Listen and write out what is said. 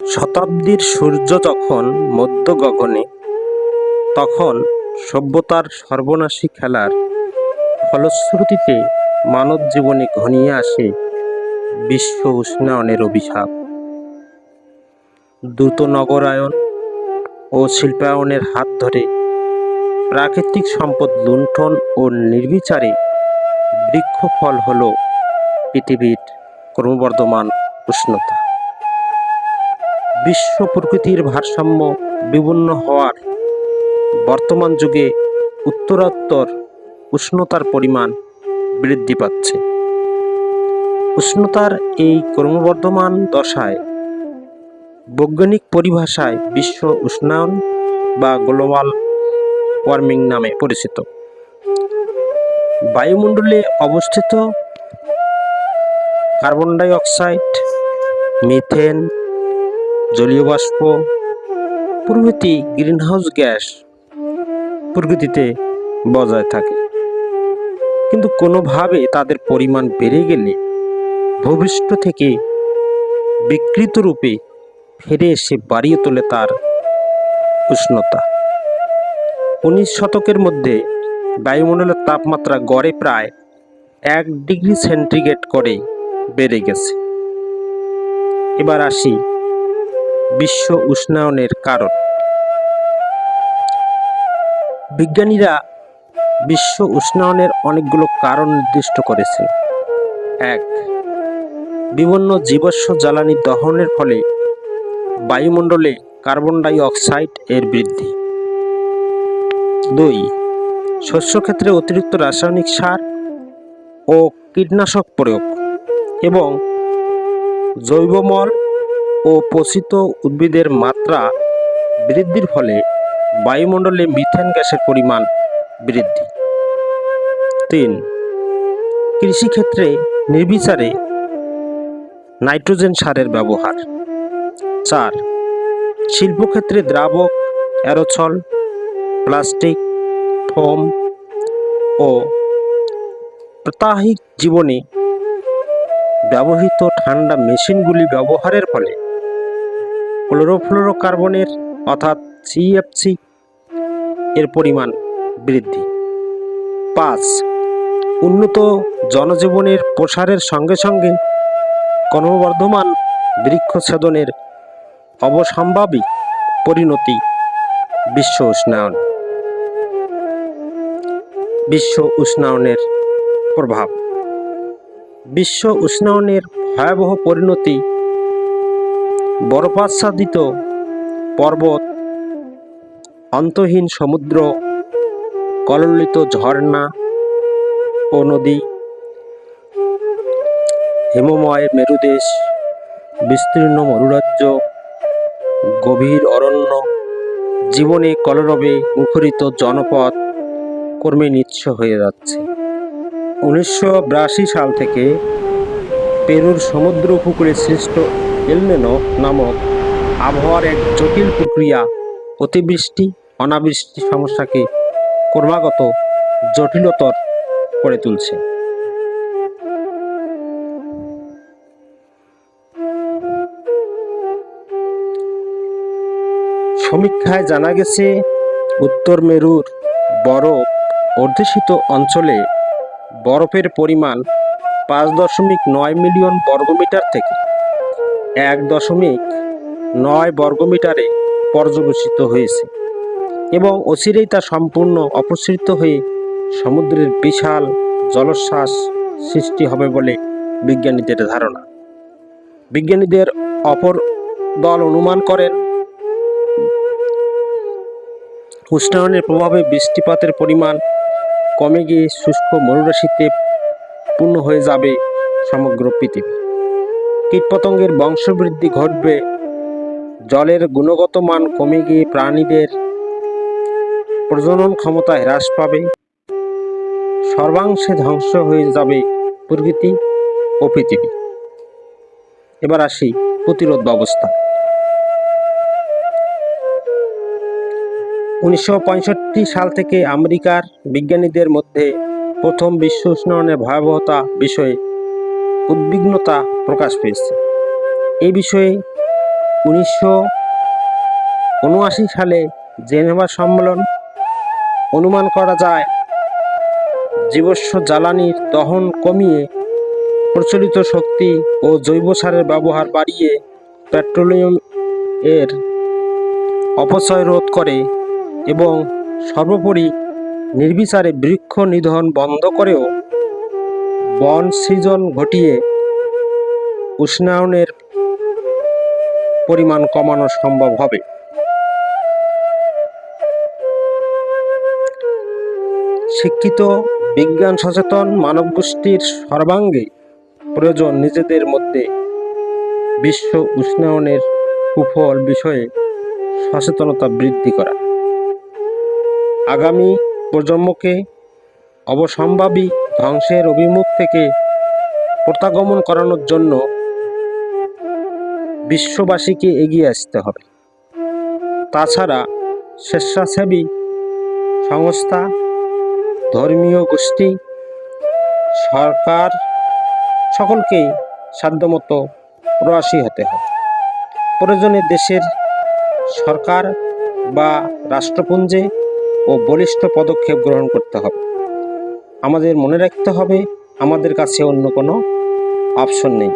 শতাব্দীর সূর্য যখন মধ্য গগনে তখন সভ্যতার সর্বনাশী খেলার ফলশ্রুতিতে মানব জীবনে ঘনিয়ে আসে বিশ্ব উষ্ণায়নের অভিশাপ। দ্রুত নগরায়ন ও শিল্পায়নের হাত ধরে প্রাকৃতিক সম্পদ লুণ্ঠন ও নির্বিচারে বৃক্ষফল হল পৃথিবীর ক্রমবর্ধমান উষ্ণতা। বিশ্ব প্রকৃতির ভারসাম্য বিপন্ন হওয়ার বর্তমান যুগে উত্তরোত্তর উষ্ণতার পরিমাণ বৃদ্ধি পাচ্ছে। উষ্ণতার এই ক্রমবর্ধমান দশায় বৈজ্ঞানিক পরিভাষায় বিশ্ব উষ্ণায়ন বা গ্লোবাল ওয়ার্মিং নামে পরিচিত। বায়ুমণ্ডলে অবস্থিত কার্বন ডাই অক্সাইড মিথেন জলীয় বাষ্প, প্রভৃতি গ্রিনহাউস গ্যাস প্রকৃতিতে বজায় থাকে। কিন্তু কোনোভাবে তাদের পরিমাণ বেড়ে গেলে ভূপৃষ্ঠ থেকে বিকৃত রূপে ফিরে এসে বাড়িয়ে তোলে তার উষ্ণতা। উনিশ শতকের মধ্যে বায়ুমণ্ডলের তাপমাত্রা গড়ে প্রায় এক ডিগ্রি সেন্টিগ্রেড করে বেড়ে গেছে। এবার আসি বিশ্ব উষ্ণায়নের কারণ। বিজ্ঞানীরা বিশ্ব উষ্ণায়নের অনেকগুলো কারণ নির্দিষ্ট করেছেন এক, বিভিন্ন জীবাশ্ম জ্বালানি দহনের ফলে বায়ুমণ্ডলে কার্বন ডাই অক্সাইড এর বৃদ্ধি। দুই শস্যক্ষেত্রে অতিরিক্ত রাসায়নিক সার ও কীটনাশক প্রয়োগ এবং জৈবমল ও পচিত উদ্ভিদের মাত্রা বৃদ্ধির ফলে বায়ুমণ্ডলে মিথেন গ্যাসের পরিমাণ বৃদ্ধি। তিন, কৃষিক্ষেত্রে নির্বিচারে নাইট্রোজেন সারের ব্যবহার। চার, শিল্পক্ষেত্রে দ্রাবক অ্যারোছল প্লাস্টিক, ফোম ও প্রাত্যহিক জীবনে ব্যবহৃত ঠান্ডা মেশিনগুলি ব্যবহারের ফলে ক্লোরোফ্লোরোকার্বনের অর্থাৎ সিএফসি এর পরিমাণ বৃদ্ধি। পাঁচ, উন্নত জনজীবনের প্রসারের সঙ্গে সঙ্গে ক্রমবর্ধমান বৃক্ষছেদনের অবসম্ভাবী পরিণতি বিশ্ব উষ্ণায়ন। বিশ্ব উষ্ণায়নের প্রভাব। বিশ্ব উষ্ণায়নের ভয়াবহ পরিণতি বরফাচ্ছাদিত পর্বত, অন্তহীন সমুদ্র, কললিত ঝর্ণা ও নদী, হিমময় মেরুদেশ, বিস্তীর্ণ মরুরাজ্য, গভীর অরণ্য, জীবনে কলরবে মুখরিত জনপদ কর্মে নিঃস্ব হয়ে যাচ্ছে। উনিশশো বিরাশি সাল থেকে পেরুর সমুদ্র উপকূলে সৃষ্ট এলনেনো নামক আবহাওয়ার এক জটিল প্রক্রিয়া অতিবৃষ্টি, অনাবৃষ্টি সমস্যাকে ক্রমাগত জটিলতর করে তুলছে। সমীক্ষায় জানা গেছে, উত্তর মেরুর বরফ অধ্যুষিত অঞ্চলে বরফের পরিমাণ পাঁচ দশমিক নয় মিলিয়ন বর্গমিটার থেকে এক দশমিক নয় বর্গমিটারে পর্যবেসিত হয়েছে এবং অচিরেই তা সম্পূর্ণ অপসৃত হয়ে সমুদ্রের বিশাল জলোচ্ছ্বাস সৃষ্টি হবে বলে বিজ্ঞানীদের ধারণা। বিজ্ঞানীদের অপর দল অনুমান করেন, উষ্ণায়নের প্রভাবে বৃষ্টিপাতের পরিমাণ কমে গিয়ে শুষ্ক মরুরাশিতে পূর্ণ হয়ে যাবে সমগ্র পৃথিবী। কীটপতঙ্গের বংশবৃদ্ধি ঘটবে। জলের গুণগত মান কমে গিয়ে প্রাণীদের প্রজনন ক্ষমতা হ্রাস পাবে। সর্বাংশে ধ্বংস হয়ে যাবে প্রকৃতি ও পৃথিবী। এবার আসি প্রতিরোধ ব্যবস্থা। উনিশশো পঁয়ষট্টি সাল থেকে আমেরিকার বিজ্ঞানীদের মধ্যে প্রথম বিশ্ব উষ্ণায়নের ভয়াবহতা বিষয়ে উদ্বিগ্নতা প্রকাশ পেয়েছে। এ বিষয়ে উনিশশো উনআশি সালে জেনেভা সম্মেলন অনুমান করা যায়, জীবস্ব জ্বালানির দহন কমিয়ে প্রচলিত শক্তি ও জৈব সারের ব্যবহার বাড়িয়ে পেট্রোলিয়াম এর অপচয় রোধ করে এবং সর্বোপরি নির্বিচারে বৃক্ষ নিধন বন্ধ করেও বন সৃজন ঘটিয়ে উষ্ণায়নের পরিমাণ কমানো সম্ভব হবে। শিক্ষিত, বিজ্ঞান সচেতন মানব গোষ্ঠীর সর্বাঙ্গে প্রয়োজন নিজেদের মধ্যে বিশ্ব উষ্ণায়নের কুফল বিষয়ে সচেতনতা বৃদ্ধি করা। আগামী প্রজন্মকে অবসম্ভাবী ধ্বংসের অভিমুখ থেকে প্রত্যাগমন করানোর জন্য বিশ্ববাসীকে এগিয়ে আসতে হবে। তাছাড়া স্বেচ্ছাসেবী সংস্থা, ধর্মীয় গোষ্ঠী, সরকার সকলকেই সাধ্যমতো প্রয়াসী হতে হবে। প্রয়োজনে দেশের সরকার বা রাষ্ট্রপুঞ্জে ও বলিষ্ঠ পদক্ষেপ গ্রহণ করতে হবে। আমাদের মনে রাখতে হবে আমাদের কাছে অন্য কোনো অপশন নেই।